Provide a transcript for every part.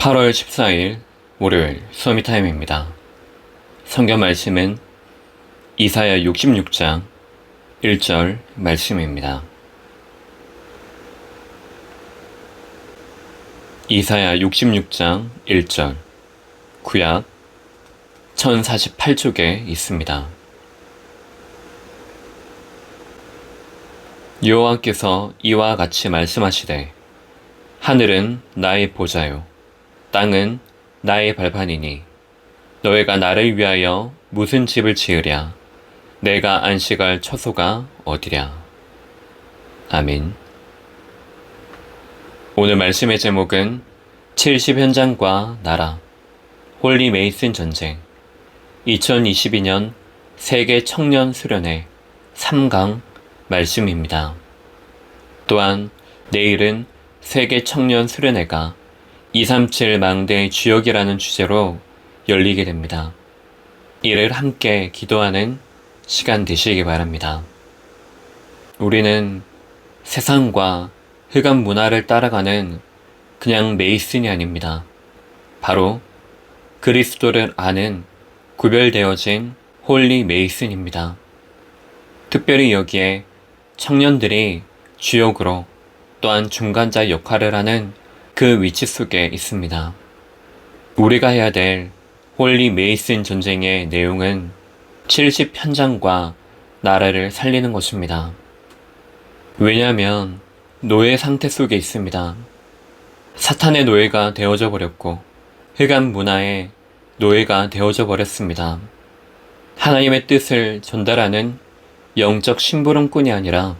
8월 14일 월요일 수어미 타임입니다. 성경 말씀은 이사야 66장 1절 말씀입니다. 이사야 66장 1절 구약 1048쪽에 있습니다. 여호와께서 이와 같이 말씀하시되 하늘은 나의 보좌요 땅은 나의 발판이니 너희가 나를 위하여 무슨 집을 지으랴? 내가 안식할 처소가 어디랴? 아멘. 오늘 말씀의 제목은 70 현장과 나라 홀리 메이슨 전쟁 2022년 세계 청년 수련회 3강 말씀입니다. 또한 내일은 세계 청년 수련회가 237 망대 주역이라는 주제로 열리게 됩니다. 이를 함께 기도하는 시간 되시기 바랍니다. 우리는 세상과 흑암 문화를 따라가는 그냥 메이슨이 아닙니다. 바로 그리스도를 아는 구별되어진 홀리 메이슨입니다. 특별히 여기에 청년들이 주역으로 또한 중간자 역할을 하는 그 위치 속에 있습니다. 우리가 해야 될 홀리 메이슨 전쟁의 내용은 70 현장과 나라를 살리는 것입니다. 왜냐하면 노예 상태 속에 있습니다. 사탄의 노예가 되어져 버렸고 흑암 문화의 노예가 되어져 버렸습니다. 하나님의 뜻을 전달하는 영적 심부름꾼이 아니라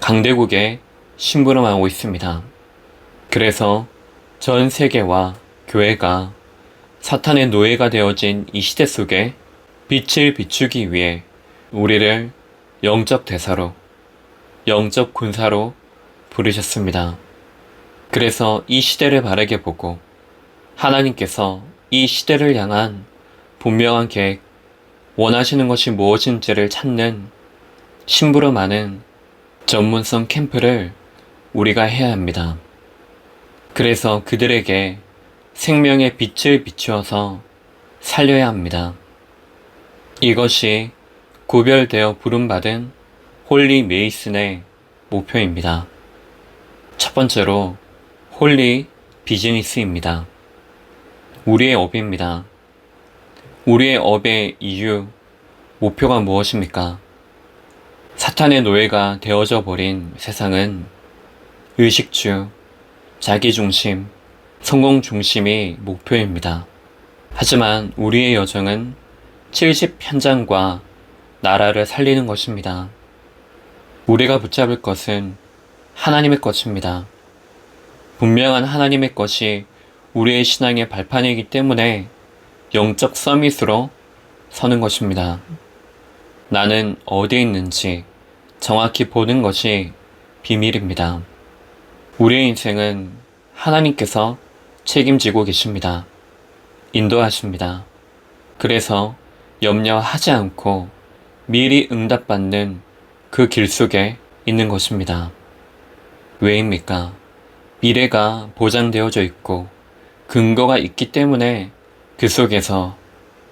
강대국의 심부름하고 있습니다. 그래서 전 세계와 교회가 사탄의 노예가 되어진 이 시대 속에 빛을 비추기 위해 우리를 영적 대사로, 영적 군사로 부르셨습니다. 그래서 이 시대를 바르게 보고 하나님께서 이 시대를 향한 분명한 계획, 원하시는 것이 무엇인지를 찾는 심부름 하는 전문성 캠프를 우리가 해야 합니다. 그래서 그들에게 생명의 빛을 비추어서 살려야 합니다. 이것이 구별되어 부름받은 홀리 메이슨의 목표입니다. 첫 번째로 홀리 비즈니스입니다. 우리의 업입니다. 우리의 업의 이유, 목표가 무엇입니까? 사탄의 노예가 되어져 버린 세상은 의식주, 자기중심, 성공중심이 목표입니다. 하지만 우리의 여정은 70 현장과 나라를 살리는 것입니다. 우리가 붙잡을 것은 하나님의 것입니다. 분명한 하나님의 것이 우리의 신앙의 발판이기 때문에 영적 서밋으로 서는 것입니다. 나는 어디에 있는지 정확히 보는 것이 비밀입니다. 우리의 인생은 하나님께서 책임지고 계십니다. 인도하십니다. 그래서 염려하지 않고 미리 응답받는 그 길 속에 있는 것입니다. 왜입니까? 미래가 보장되어져 있고 근거가 있기 때문에 그 속에서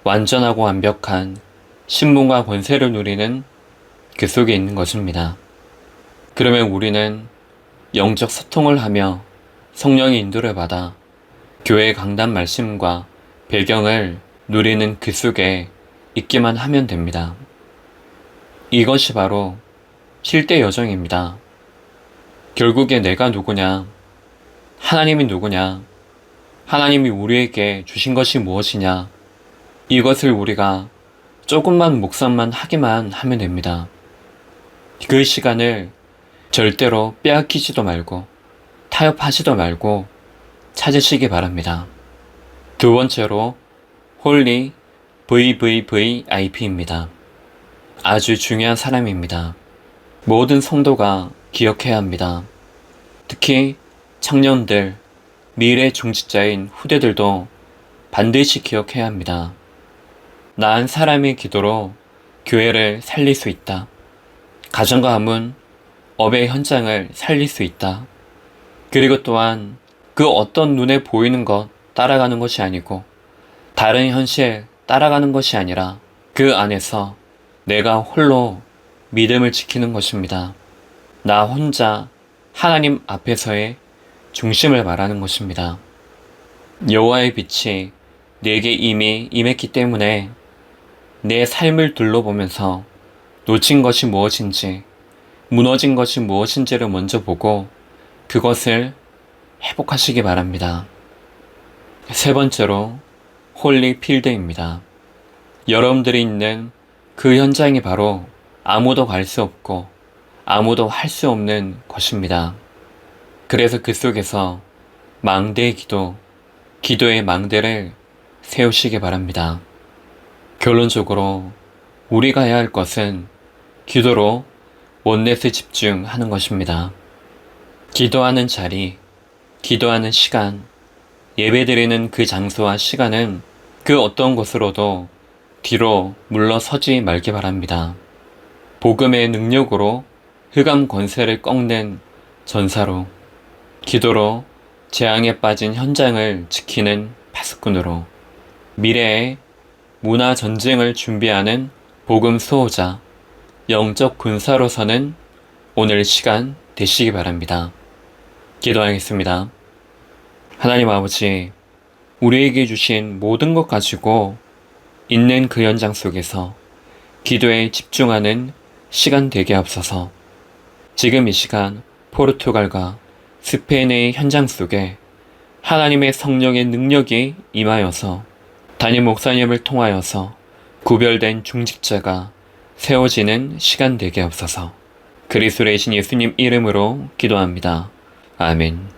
완전하고 완벽한 신분과 권세를 누리는 그 속에 있는 것입니다. 그러면 우리는 영적 소통을 하며 성령의 인도를 받아 교회 강단 말씀과 배경을 누리는 그 속에 있기만 하면 됩니다. 이것이 바로 실대 여정입니다. 결국에 내가 누구냐, 하나님이 누구냐, 하나님이 우리에게 주신 것이 무엇이냐, 이것을 우리가 조금만 묵상만 하기만 하면 됩니다. 그 시간을 절대로 빼앗기지도 말고 타협하지도 말고 찾으시기 바랍니다. 두 번째로 홀리 VVVIP입니다. 아주 중요한 사람입니다. 모든 성도가 기억해야 합니다. 특히 청년들, 미래 중직자인 후대들도 반드시 기억해야 합니다. 나은 사람의 기도로 교회를 살릴 수 있다. 가정과 가문, 업의 현장을 살릴 수 있다. 그리고 또한 그 어떤 눈에 보이는 것, 따라가는 것이 아니고 다른 현실 따라가는 것이 아니라 그 안에서 내가 홀로 믿음을 지키는 것입니다. 나 혼자 하나님 앞에서의 중심을 말하는 것입니다. 여호와의 빛이 내게 이미 임했기 때문에 내 삶을 둘러보면서 놓친 것이 무엇인지, 무너진 것이 무엇인지를 먼저 보고 그것을 회복하시기 바랍니다. 세 번째로 홀리 필드입니다. 여러분들이 있는 그 현장이 바로 아무도 갈 수 없고 아무도 할 수 없는 것입니다. 그래서 그 속에서 망대의 기도, 기도의 망대를 세우시기 바랍니다. 결론적으로 우리가 해야 할 것은 기도로 원넷에 집중하는 것입니다. 기도하는 자리, 기도하는 시간, 예배드리는 그 장소와 시간은 그 어떤 것으로도 뒤로 물러서지 말기 바랍니다. 복음의 능력으로 흑암 권세를 꺾는 전사로, 기도로 재앙에 빠진 현장을 지키는 파수꾼으로, 미래의 문화 전쟁을 준비하는 복음 수호자, 영적 군사로서는 오늘 시간 되시기 바랍니다. 기도하겠습니다. 하나님 아버지, 우리에게 주신 모든 것 가지고 있는 그 현장 속에서 기도에 집중하는 시간 되게 앞서서 지금 이 시간 포르투갈과 스페인의 현장 속에 하나님의 성령의 능력이 임하여서 담임 목사님을 통하여서 구별된 중직자가 세워지는 시간 되게 없어서 그리스도의 신 예수님 이름으로 기도합니다. 아멘.